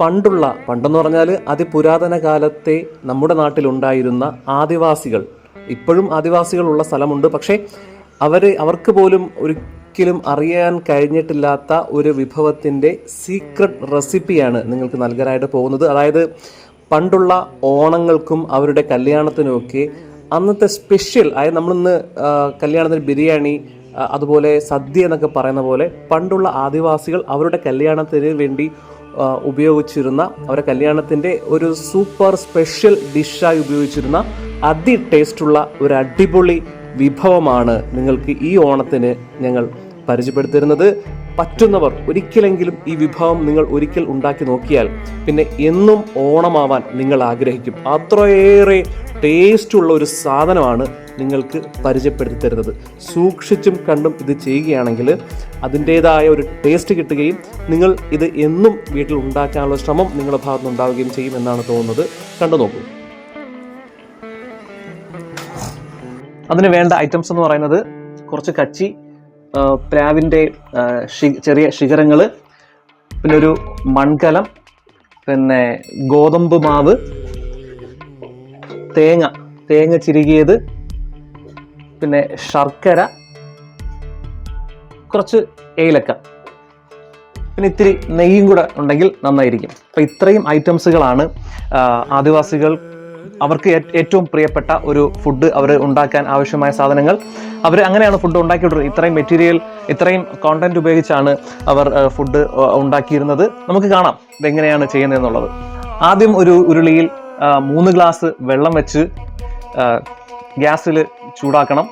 പണ്ടുള്ള പണ്ടെന്ന് പറഞ്ഞാൽ അതിപുരാതന കാലത്തെ നമ്മുടെ നാട്ടിലുണ്ടായിരുന്ന ആദിവാസികൾ. ഇപ്പോഴും ആദിവാസികളുള്ള സ്ഥലമുണ്ട്. പക്ഷേ അവർ അവർക്ക് പോലും ഒരിക്കലും അറിയാൻ കഴിഞ്ഞിട്ടില്ലാത്ത ഒരു വിഭവത്തിന്റെ സീക്രട്ട് റെസിപ്പിയാണ് നിങ്ങൾക്ക് നൽകാനായിട്ട് പോകുന്നത്. അതായത് പണ്ടുള്ള ഓണങ്ങൾക്കും അവരുടെ കല്യാണത്തിനുമൊക്കെ അന്നത്തെ സ്പെഷ്യൽ അതായത് നമ്മളിന്ന് കല്യാണത്തിന് ബിരിയാണി അതുപോലെ സദ്യ എന്നൊക്കെ പറയുന്ന പോലെ പണ്ടുള്ള ആദിവാസികൾ അവരുടെ കല്യാണത്തിന് വേണ്ടി ഉപയോഗിച്ചിരുന്ന അവരുടെ കല്യാണത്തിന്റെ ഒരു സൂപ്പർ സ്പെഷ്യൽ ഡിഷായി ഉപയോഗിച്ചിരുന്ന അതി ടേസ്റ്റുള്ള ഒരു അടിപൊളി വിഭവമാണ് നിങ്ങൾക്ക് ഈ ഓണത്തിന് ഞങ്ങൾ പരിചയപ്പെടുത്തിരുന്നത് പറ്റുന്നവർ ഒരിക്കലെങ്കിലും ഈ വിഭവം നിങ്ങൾ ഒരിക്കൽ ഉണ്ടാക്കി നോക്കിയാൽ പിന്നെ എന്നും ഓണമാവാൻ നിങ്ങൾ ആഗ്രഹിക്കും. അത്രയേറെ ടേസ്റ്റുള്ള ഒരു സാധനമാണ് നിങ്ങൾക്ക് പരിചയപ്പെടുത്തി തരുന്നത്. സൂക്ഷിച്ചും കണ്ടും ഇത് ചെയ്യുകയാണെങ്കിൽ അതിന്റേതായ ഒരു ടേസ്റ്റ് കിട്ടുകയും നിങ്ങൾ ഇത് എന്നും വീട്ടിൽ ഉണ്ടാക്കാനുള്ള ശ്രമം നിങ്ങളുടെ ഭാഗത്ത് നിന്നുണ്ടാവുകയും ചെയ്യും എന്നാണ് തോന്നുന്നത്. കണ്ടു നോക്കൂ. അതിന് വേണ്ട ഐറ്റംസ് എന്ന് പറയുന്നത് കുറച്ച് കച്ചി പ്ലാവിന്റെ ചെറിയ ശിഖരങ്ങൾ പിന്നെ ഒരു മൺകലം പിന്നെ ഗോതമ്പ് മാവ് തേങ്ങ തേങ്ങ ചിരുകിയത് പിന്നെ ശർക്കര കുറച്ച് ഏലക്ക. പിന്നെ ഇത്തിരി നെയ്യും കൂടെ ഉണ്ടെങ്കിൽ നന്നായിരിക്കും. അപ്പം ഇത്രയും ഐറ്റംസുകളാണ് ആദിവാസികൾ അവർക്ക് ഏറ്റവും പ്രിയപ്പെട്ട ഒരു ഫുഡ് അവർ ഉണ്ടാക്കാൻ ആവശ്യമായ സാധനങ്ങൾ. അവർ അങ്ങനെയാണ് ഫുഡ് ഉണ്ടാക്കിയിട്ടുള്ളത് ഇത്രയും മെറ്റീരിയൽ ഇത്രയും കോണ്ടന്റ് ഉപയോഗിച്ചാണ് അവർ ഫുഡ് ഉണ്ടാക്കിയിരുന്നത്. നമുക്ക് കാണാം ഇതെങ്ങനെയാണ് ചെയ്യുന്നതെന്നുള്ളത്. ആദ്യം ഒരു ഉരുളിയിൽ മൂന്ന് ഗ്ലാസ് വെള്ളം വെച്ച് ഗ്യാസിൽ ചൂടാക്കണം.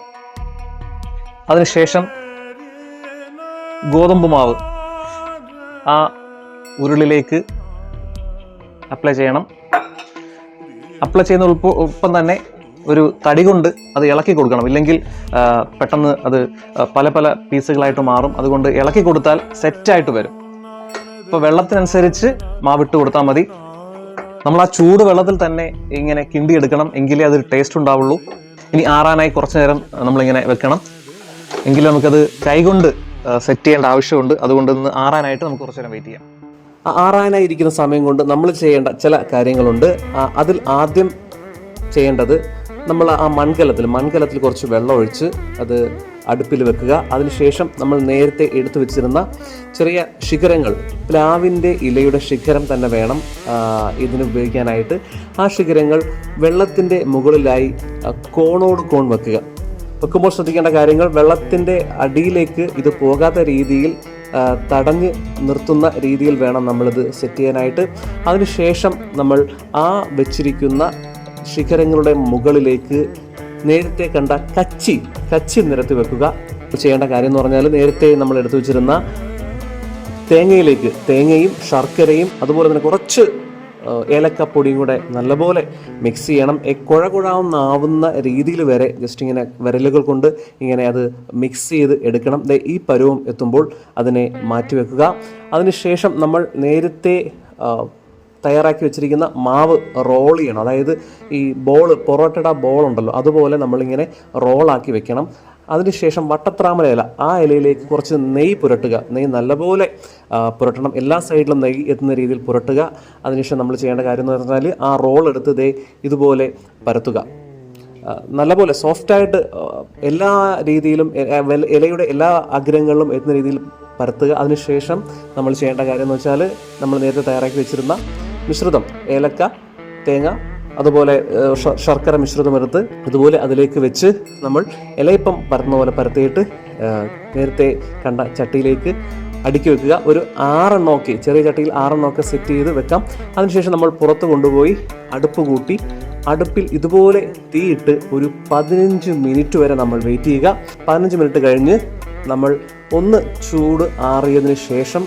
അതിനുശേഷം ഗോതമ്പ് മാവ് ആ ഉരുളിലേക്ക് അപ്ലൈ ചെയ്യണം. അപ്ലൈ ചെയ്യുന്ന ഒപ്പം തന്നെ ഒരു തടി കൊണ്ട് അത് ഇളക്കി കൊടുക്കണം. ഇല്ലെങ്കിൽ പെട്ടെന്ന് അത് പല പല പീസുകളായിട്ട് മാറും. അതുകൊണ്ട് ഇളക്കി കൊടുത്താൽ സെറ്റായിട്ട് വരും. ഇപ്പോൾ വെള്ളത്തിനനുസരിച്ച് മാവിട്ട് കൊടുത്താൽ മതി. നമ്മൾ ആ ചൂട് വെള്ളത്തിൽ തന്നെ ഇങ്ങനെ കിണ്ടി എടുക്കണം എങ്കിലേ അതൊരു ടേസ്റ്റ് ഉണ്ടാവുള്ളൂ. ഇനി ആറാനായി കുറച്ച് നേരം നമ്മളിങ്ങനെ വെക്കണം. എങ്കിലും നമുക്കത് കൈകൊണ്ട് സെറ്റ് ചെയ്യേണ്ട ആവശ്യമുണ്ട്. അതുകൊണ്ട് ഇന്ന് ആറാനായിട്ട് നമുക്ക് കുറച്ച് നേരം വെയിറ്റ് ചെയ്യാം. ആറാനായി ഇരിക്കുന്ന സമയം കൊണ്ട് നമ്മൾ ചെയ്യേണ്ട ചില കാര്യങ്ങളുണ്ട്. അതിൽ ആദ്യം ചെയ്യേണ്ടത് നമ്മൾ ആ മൺകലത്തിൽ മൺകലത്തിൽ കുറച്ച് വെള്ളം ഒഴിച്ച് അത് അടുപ്പിൽ വെക്കുക. അതിനുശേഷം നമ്മൾ നേരത്തെ എടുത്തു വെച്ചിരുന്ന ചെറിയ ശിഖരങ്ങൾ പ്ലാവിന്റെ ഇലയുടെ ശിഖരം തന്നെ വേണം ഇതിന് ഉപയോഗിക്കാനായിട്ട്. ആ ശിഖരങ്ങൾ വെള്ളത്തിന്റെ മുകളിലായി കോണോട് കോൺ വെക്കുക. വെക്കുമ്പോൾ ശ്രദ്ധിക്കേണ്ട കാര്യങ്ങൾ വെള്ളത്തിന്റെ അടിയിലേക്ക് ഇത് പോകാത്ത രീതിയിൽ തടഞ്ഞ് നിർത്തുന്ന രീതിയിൽ വേണം നമ്മളിത് സെറ്റ് ചെയ്യാനായിട്ട്. അതിനുശേഷം നമ്മൾ ആ വെച്ചിരിക്കുന്ന ശിഖരങ്ങളുടെ മുകളിലേക്ക് നേരത്തെ കണ്ട കച്ചി കച്ചി നിരത്തി വെക്കുക. ചെയ്യേണ്ട കാര്യം എന്ന് പറഞ്ഞാൽ നേരത്തെ നമ്മൾ എടുത്തു വെച്ചിരുന്ന തേങ്ങയിലേക്ക് തേങ്ങയും ശർക്കരയും അതുപോലെ തന്നെ കുറച്ച് ഏലക്കപ്പൊടിയും കൂടെ നല്ലപോലെ മിക്സ് ചെയ്യണം. കുഴ കുഴാവുന്നാവുന്ന രീതിയിൽ വരെ ജസ്റ്റ് ഇങ്ങനെ വിരലുകൾ കൊണ്ട് ഇങ്ങനെ അത് മിക്സ് ചെയ്ത് എടുക്കണം. ഈ പരുവം എത്തുമ്പോൾ അതിനെ മാറ്റിവെക്കുക. അതിനുശേഷം നമ്മൾ നേരത്തെ തയ്യാറാക്കി വെച്ചിരിക്കുന്ന മാവ് റോൾ ചെയ്യണം അതായത് ഈ ബോൾ പൊറോട്ടയുടെ ബോൾ ഉണ്ടല്ലോ അതുപോലെ നമ്മളിങ്ങനെ റോളാക്കി വെക്കണം. അതിനുശേഷം വട്ടത്രാമല ഇല ആ ഇലയിലേക്ക് കുറച്ച് നെയ്യ് പുരട്ടുക. നെയ്യ് നല്ലപോലെ പുരട്ടണം. എല്ലാ സൈഡിലും നെയ്യ് എത്തുന്ന രീതിയിൽ പുരട്ടുക. അതിനുശേഷം നമ്മൾ ചെയ്യേണ്ട കാര്യം എന്ന് പറഞ്ഞാൽ ആ റോൾ എടുത്ത് ദേ ഇതുപോലെ പരത്തുക. നല്ലപോലെ സോഫ്റ്റായിട്ട് എല്ലാ രീതിയിലും ഇലയുടെ എല്ലാ അഗ്രങ്ങളിലും എത്തുന്ന രീതിയിൽ പരത്തുക. അതിനുശേഷം നമ്മൾ ചെയ്യേണ്ട കാര്യം എന്ന് വെച്ചാൽ നമ്മൾ നേരത്തെ തയ്യാറാക്കി വെച്ചിരുന്ന മിശ്രിതം. ഏലക്ക തേങ്ങ അതുപോലെ ശർക്കര മിശ്രിതം എടുത്ത് അതുപോലെ അതിലേക്ക് വെച്ച് നമ്മൾ ഇലയപ്പം പരത്തുന്ന പോലെ പരത്തിയിട്ട് നേരത്തെ കണ്ട ചട്ടിയിലേക്ക് അടുക്കി വെക്കുക. ഒരു ആറെണ്ണമൊക്കെ ചെറിയ ചട്ടിയിൽ ആറെണ്ണമൊക്കെ സെറ്റ് ചെയ്ത് വെക്കാം. അതിനുശേഷം നമ്മൾ പുറത്ത് കൊണ്ടുപോയി അടുപ്പ് കൂട്ടി അടുപ്പിൽ ഇതുപോലെ തീയിട്ട് ഒരു പതിനഞ്ച് മിനിറ്റ് വരെ നമ്മൾ വെയിറ്റ് ചെയ്യുക. പതിനഞ്ച് മിനിറ്റ് കഴിഞ്ഞ് നമ്മൾ ഒന്ന് ചൂട് ആറിയതിന് ശേഷം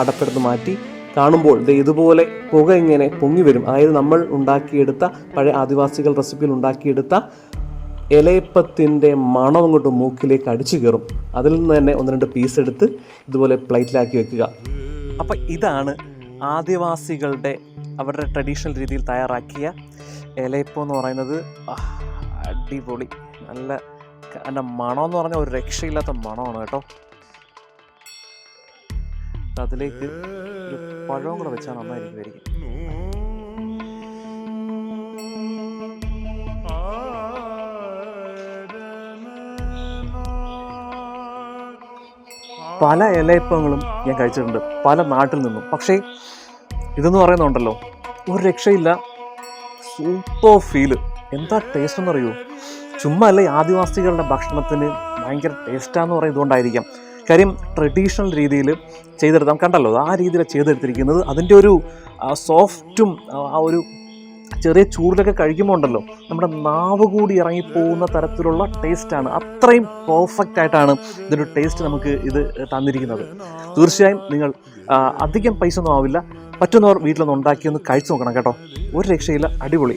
അടപ്പെടുത്ത് മാറ്റി കാണുമ്പോൾ ഇതുപോലെ പുക ഇങ്ങനെ പൊങ്ങി വരും. അതായത് നമ്മൾ ഉണ്ടാക്കിയെടുത്ത പഴയ ആദിവാസികൾ റെസിപ്പിയിൽ ഉണ്ടാക്കിയെടുത്ത ഇലയപ്പത്തിന്റെ മണം അങ്ങോട്ട് മൂക്കിലേക്ക് അടിച്ചു കയറും. അതിൽ നിന്ന് തന്നെ ഒന്ന് രണ്ട് പീസ് എടുത്ത് ഇതുപോലെ പ്ലേറ്റിലാക്കി വെക്കുക. അപ്പം ഇതാണ് ആദിവാസികളുടെ അവരുടെ ട്രഡീഷണൽ രീതിയിൽ തയ്യാറാക്കിയ ഇലയപ്പം എന്ന് പറയുന്നത്. അടിപൊളി. നല്ല എന്റെ മണമെന്ന് പറഞ്ഞാൽ ഒരു രക്ഷയില്ലാത്ത മണമാണ് കേട്ടോ. അതിലേക്ക് ഒരു പഴവും കൂടെ വെച്ചാൽ നന്നായിരിക്കുമായിരിക്കും പല ഇലയപ്പങ്ങളും ഞാൻ കഴിച്ചിട്ടുണ്ട്. പല നാട്ടിൽ നിന്നും. പക്ഷേ ഇതെന്ന് പറയുന്നുണ്ടല്ലോ ഒരു രക്ഷയില്ല. Super feel. എന്താ ടേസ്റ്റ് എന്നറിയോ? ചുമ്മാ അല്ല ആദിവാസികളുടെ ഭക്ഷണത്തിന് ഭയങ്കര ടേസ്റ്റാന്ന് പറയുന്നതുകൊണ്ടായിരിക്കാം. കാര്യം ട്രഡീഷണൽ രീതിയിൽ ചെയ്തെടുത്താം കണ്ടല്ലോ ആ രീതിയിൽ ചെയ്തെടുത്തിരിക്കുന്നത്. അതിന്റെ ഒരു സോഫ്റ്റും ആ ഒരു ചെറിയ ചൂടിലൊക്കെ കഴിക്കുമ്പോൾ ഉണ്ടല്ലോ നമ്മുടെ നാവ് കൂടി ഇറങ്ങിപ്പോകുന്ന തരത്തിലുള്ള ടേസ്റ്റാണ് അത്രയും പെർഫെക്റ്റ് ആയിട്ടാണ് ഇതിന്റെ ടേസ്റ്റ് നമുക്ക് ഇത് തന്നിരിക്കുന്നത്. തീർച്ചയായും നിങ്ങൾ അധികം പൈസ ഒന്നും ആവില്ല. പറ്റുന്നവർ വീട്ടിലൊന്ന് ഉണ്ടാക്കി ഒന്ന് കഴിച്ചു നോക്കണം കേട്ടോ. ഒരു രക്ഷയില്ല. അടിപൊളി.